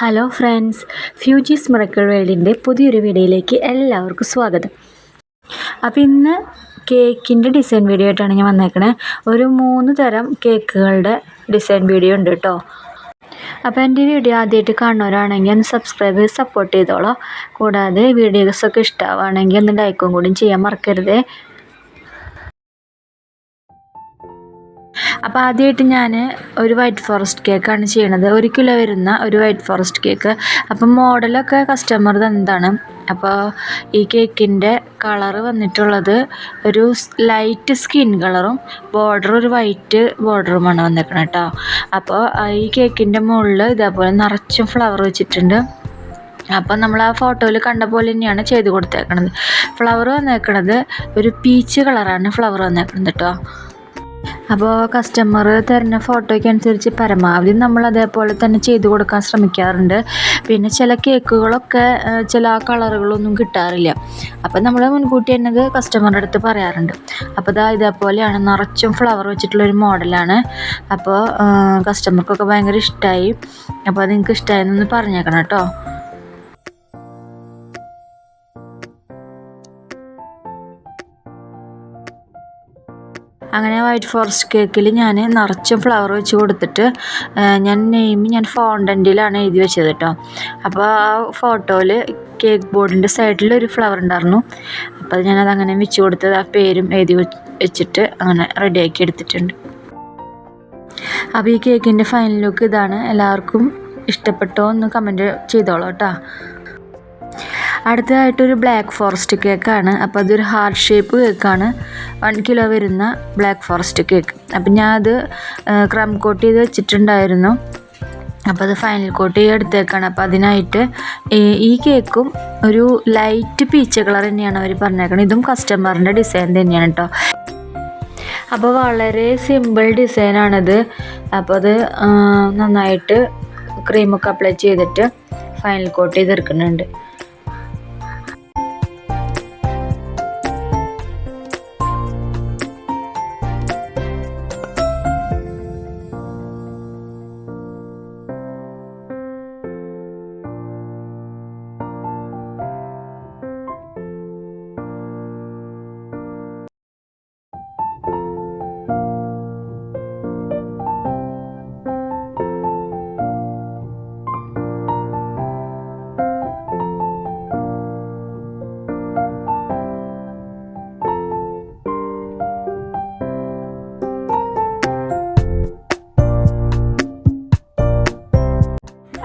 Hello friends ഫ്യൂജീസ് miracle വേൾഡിന്റെ പുതിയൊരു വീഡിയോയിലേക്ക് എല്ലാവർക്കും സ്വാഗതം. അപ്പോൾ ഇന്ന് കേക്കിന്റെ ഡിസൈൻ വീഡിയോ ആയിട്ടാണ് ഞാൻ വന്നേക്കണേ. ഒരു മൂന്ന് തരം കേക്കുകളുടെ ഡിസൈൻ വീഡിയോ ഉണ്ട് കേട്ടോ അപ്പോൾ എന്റെ വീഡിയോ ആദ്യമായിട്ട് കാണുന്നവരാണെങ്കിൽ ഒന്ന് സബ്സ്ക്രൈബ് ചെയ്ത് സപ്പോർട്ട് ചെയ്തോളോ. കൂടാതെ വീഡിയോസൊക്കെ ഇഷ്ടമാവുകയാണെങ്കിൽ ഒന്ന് ലൈക്കും കൂടി ചെയ്യാൻ മറക്കരുത്. അപ്പോൾ ആദ്യമായിട്ട് ഞാൻ ഒരു വൈറ്റ് ഫോറസ്റ്റ് കേക്കാണ് ചെയ്യണത്. ഒരു കിലോ വരുന്ന ഒരു വൈറ്റ് ഫോറസ്റ്റ് കേക്ക് അപ്പം മോഡലൊക്കെ കസ്റ്റമർ തന്നതാണ് അപ്പോൾ ഈ കേക്കിന്റെ കളർ വന്നിട്ടുള്ളത് ഒരു ലൈറ്റ് സ്കിൻ കളറും ബോർഡർ ഒരു വൈറ്റ് ബോർഡറുമാണ് വന്നേക്കണത് കേട്ടോ അപ്പോൾ ഈ കേക്കിന്റെ മുകളിൽ ഇതേപോലെ നിറച്ചും ഫ്ലവർ വെച്ചിട്ടുണ്ട്. അപ്പോൾ നമ്മൾ ആ ഫോട്ടോയിൽ കണ്ട പോലെ തന്നെയാണ് ചെയ്ത് കൊടുത്തേക്കണത്. ഫ്ലവർ വന്നേക്കണത് ഒരു പീച്ച് കളറാണ് ഫ്ലവർ വന്നേക്കണത് കേട്ടോ അപ്പോൾ കസ്റ്റമർ തരുന്ന ഫോട്ടോയ്ക്ക് അനുസരിച്ച് പരമാവധി നമ്മൾ അതേപോലെ തന്നെ ചെയ്തു കൊടുക്കാൻ ശ്രമിക്കാറുണ്ട്. പിന്നെ ചില കേക്കുകളൊക്കെ ചില കളറുകളൊന്നും കിട്ടാറില്ല. അപ്പോൾ നമ്മൾ മുൻകൂട്ടി തന്നെ കസ്റ്റമറുടെ അടുത്ത് പറയാറുണ്ട്. അപ്പോൾ ഇതാ ഇതേപോലെയാണ് നിറച്ചും ഫ്ലവർ വെച്ചിട്ടുള്ളൊരു മോഡലാണ്. അപ്പോൾ കസ്റ്റമർക്കൊക്കെ ഭയങ്കര ഇഷ്ടമായി അപ്പോൾ അത് നിങ്ങൾക്ക് ഇഷ്ടമായെന്നൊന്ന് പറഞ്ഞേക്കണം കേട്ടോ. അങ്ങനെ വൈറ്റ് ഫോറസ്റ്റ് കേക്കിൽ ഞാൻ നിറച്ചും ഫ്ലവർ വെച്ച് കൊടുത്തിട്ട് ഞാൻ നെയിം ഞാൻ ഫോണ്ടന്റിലാണ് എഴുതി വെച്ചത് കേട്ടോ അപ്പോൾ ആ ഫോട്ടോയിൽ കേക്ക് ബോർഡിന്റെ സൈഡിൽ ഒരു ഫ്ലവർ ഉണ്ടായിരുന്നു അപ്പോൾ അത് ഞാനത് അങ്ങനെ വെച്ച് കൊടുത്തത് ആ പേരും എഴുതി വെച്ചിട്ട് അങ്ങനെ റെഡിയാക്കി എടുത്തിട്ടുണ്ട്. അപ്പോൾ ഈ കേക്കിന്റെ ഫൈനൽ ലുക്ക് ഇതാണ്. എല്ലാവർക്കും ഇഷ്ടപ്പെട്ടോ എന്ന് കമന്റ് ചെയ്തോളൂ കേട്ടോ അടുത്തതായിട്ടൊരു ബ്ലാക്ക് ഫോറസ്റ്റ് കേക്കാണ് അപ്പോൾ അതൊരു ഹാർട്ട് ഷേപ്പ് കേക്കാണ് വൺ കിലോ വരുന്ന ബ്ലാക്ക് ഫോറസ്റ്റ് കേക്ക് അപ്പം ഞാൻ അത് ക്രം കോട്ട് ചെയ്ത് വെച്ചിട്ടുണ്ടായിരുന്നു. അപ്പോൾ അത് ഫൈനൽ കോട്ട് ചെയ്ത് എടുത്തേക്കാണ്. അപ്പോൾ അതിനായിട്ട് ഈ കേക്കും ഒരു ലൈറ്റ് പീച്ച കളർ തന്നെയാണ് അവർ പറഞ്ഞേക്കുന്നത് ഇതും കസ്റ്റമറിന്റെ ഡിസൈൻ തന്നെയാണ് കേട്ടോ അപ്പോൾ വളരെ സിമ്പിൾ ഡിസൈനാണിത് അപ്പോൾ അത് നന്നായിട്ട് ക്രീമൊക്കെ അപ്ലൈ ചെയ്തിട്ട് ഫൈനൽ കോട്ട് ചെയ്തെടുക്കുന്നുണ്ട്.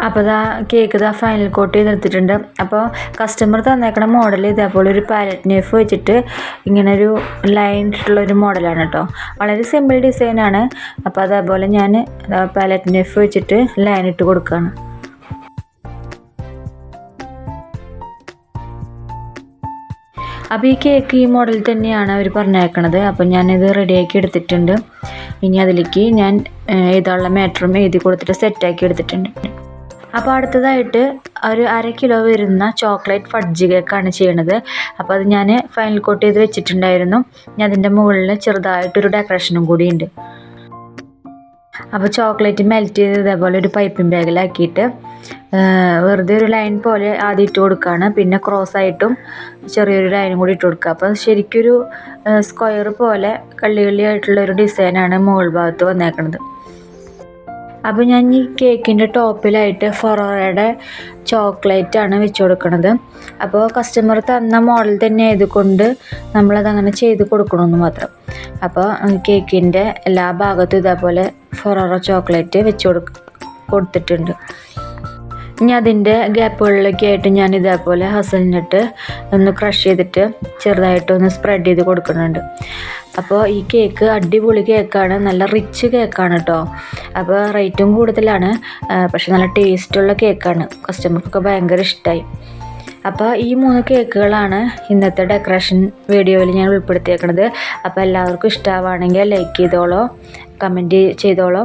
അപ്പോൾ ഇതാ കേക്ക് ഇതാ ഫൈനൽ കോട്ട് ചെയ്തെടുത്തിട്ടുണ്ട്. അപ്പോൾ കസ്റ്റമർ തന്നേക്കണ മോഡൽ ഇതേപോലെ ഒരു പാലറ്റ് നൈഫ് വെച്ചിട്ട് ഇങ്ങനെ ഒരു ലൈൻ ഇട്ടുള്ള ഒരു മോഡലാണ് കേട്ടോ വളരെ സിമ്പിൾ ഡിസൈനാണ് അപ്പോൾ അതേപോലെ ഞാൻ പാലറ്റ് നൈഫ് വെച്ചിട്ട് ലൈൻ ഇട്ട് കൊടുക്കുകയാണ് അപ്പോൾ ഈ കേക്ക് ഈ മോഡൽ തന്നെയാണ് അവർ പറഞ്ഞേക്കണത്. അപ്പോൾ ഞാനിത് റെഡിയാക്കി എടുത്തിട്ടുണ്ട്. ഇനി അതിലേക്ക് ഞാൻ എഴുതാനുള്ള മാറ്ററും എഴുതി കൊടുത്തിട്ട് സെറ്റാക്കി എടുത്തിട്ടുണ്ട്. അപ്പോൾ അടുത്തതായിട്ട് ഒരു അര കിലോ വരുന്ന ചോക്ലേറ്റ് ഫഡ്ജ് കേക്കാണ് ചെയ്യണത്. അപ്പോൾ അത് ഞാൻ ഫൈനൽ കോട്ട് ചെയ്ത് വെച്ചിട്ടുണ്ടായിരുന്നു. ഞാൻ അതിന്റെ മുകളിൽ ചെറുതായിട്ടൊരു ഡെക്കറേഷനും കൂടിയുണ്ട്. അപ്പോൾ ചോക്ലേറ്റ് മെൽറ്റ് ചെയ്ത് ഇതേപോലെ ഒരു പൈപ്പിംഗ് ബാഗിലാക്കിയിട്ട് വെറുതെ ഒരു ലൈൻ പോലെ ആദ്യം ഇട്ട് കൊടുക്കുകയാണ് പിന്നെ ക്രോസ് ആയിട്ടും ചെറിയൊരു ലൈനും കൂടി ഇട്ട് കൊടുക്കുക. അപ്പോൾ ശരിക്കൊരു സ്ക്വയർ പോലെ കള്ളി കള്ളി ആയിട്ടുള്ള ഒരു ഡിസൈനാണ് മുകൾ ഭാഗത്ത് വന്നേക്കുന്നത് അപ്പോൾ ഞാൻ ഈ കേക്കിന്റെ ടോപ്പിലായിട്ട് ഫൊറോറയുടെ ചോക്ലേറ്റാണ് വെച്ച് കൊടുക്കുന്നത് അപ്പോൾ കസ്റ്റമർ തന്ന മോഡൽ തന്നെ ആയതുകൊണ്ട് നമ്മളതങ്ങനെ ചെയ്ത് കൊടുക്കണമെന്ന് മാത്രം. അപ്പോൾ കേക്കിന്റെ എല്ലാ ഭാഗത്തും ഇതേപോലെ ഫൊറോറ ചോക്ലേറ്റ് വെച്ച് കൊടു കൊടുത്തിട്ടുണ്ട്. ഇനി അതിന്റെ ഗ്യാപ്പുകളിലൊക്കെ ആയിട്ട് ഞാൻ ഇതേപോലെ ഹസലിനിട്ട് ഒന്ന് ക്രഷ് ചെയ്തിട്ട് ചെറുതായിട്ടൊന്ന് സ്പ്രെഡ് ചെയ്ത് കൊടുക്കുന്നുണ്ട്. അപ്പോൾ ഈ കേക്ക് അടിപൊളി കേക്കാണ് നല്ല റിച്ച് കേക്കാണ് കേട്ടോ അപ്പോൾ റേറ്റും കൂടുതലാണ്. പക്ഷെ നല്ല ടേസ്റ്റുള്ള കേക്കാണ് കസ്റ്റമർക്കൊക്കെ ഭയങ്കര ഇഷ്ടമായി അപ്പോൾ ഈ മൂന്ന് കേക്കുകളാണ് ഇന്നത്തെ ഡെക്കറേഷൻ വീഡിയോയിൽ ഞാൻ ഉൾപ്പെടുത്തിയേക്കുന്നത് അപ്പോൾ എല്ലാവർക്കും ഇഷ്ടമാവുകയാണെങ്കിൽ ലൈക്ക് ചെയ്തോളോ കമന്റ് ചെയ്തോളോ.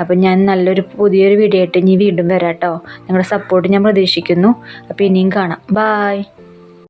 അപ്പം ഞാൻ നല്ലൊരു പുതിയൊരു വീഡിയോ ആയിട്ട് ഇനി വീണ്ടും വരാം കേട്ടോ നിങ്ങളുടെ സപ്പോർട്ട് ഞാൻ പ്രതീക്ഷിക്കുന്നു. അപ്പോൾ ഇനിയും കാണാം. ബായ്